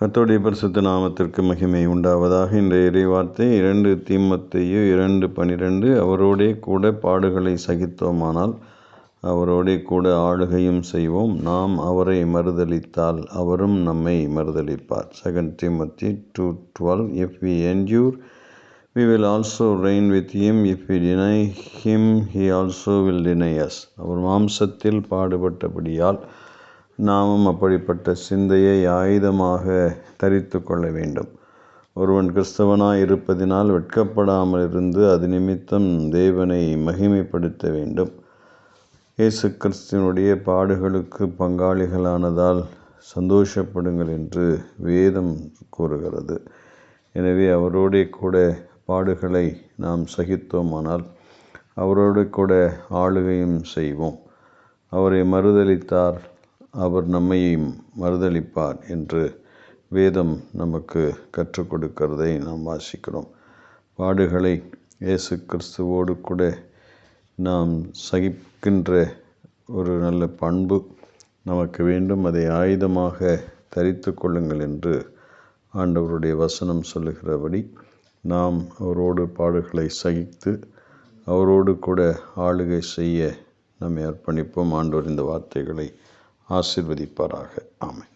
கத்தோடைய பரிசுத்த நாமத்திற்கு மகிமை உண்டாவதாக. இன்றைய இறைவார்த்தை இரண்டு தீமத்தையோ இரண்டு பனிரெண்டு அவரோடே கூட பாடுகளை சகித்தோமானால் அவரோடே கூட ஆளுகையும் செய்வோம். நாம் அவரை மறுதலித்தால் அவரும் நம்மை மறுதளிப்பார் second Timothy two twelve if we endure we will also reign with him if we deny him he also will deny as அவர் மாம்சத்தில் பாடுபட்டபடியால் நாமும் அப்படிப்பட்ட சிந்தையை ஆயுதமாக தரித்து கொள்ள வேண்டும். ஒருவன் கிறிஸ்தவனாய் இருப்பதினால் வெட்கப்படாமல் இருந்து அது நிமித்தம் தேவனை மகிமைப்படுத்த வேண்டும். இயேசு கிறிஸ்தினுடைய பாடுகளுக்கு பங்காளிகளானதால் சந்தோஷப்படுங்கள் என்று வேதம் கூறுகிறது. எனவே அவரோடே கூட பாடுகளை நாம் சகித்தோமானால் அவரோடு கூட ஆளுகையும் செய்வோம். அவரை மறுதளித்தார் அவர் நம்மையும் மறுதளிப்பார் என்று வேதம் நமக்கு கற்றுக் கொடுக்கிறதை நாம் வாசிக்கிறோம். பாடுகளை இயேசு கிறிஸ்துவோடு கூட நாம் சகிக்கின்ற ஒரு நல்ல பண்பு நமக்கு வேண்டும். அதை ஆயுதமாக தரித்து கொள்ளுங்கள் என்று ஆண்டவருடைய வசனம் சொல்லுகிறபடி நாம் அவரோடு பாடுகளை சகித்து அவரோடு கூட ஆளுகை செய்ய நம்மை அர்ப்பணிப்போம். ஆண்டவர் இந்த வார்த்தைகளை ஆசிர்வதிப்பாராக. ஆமை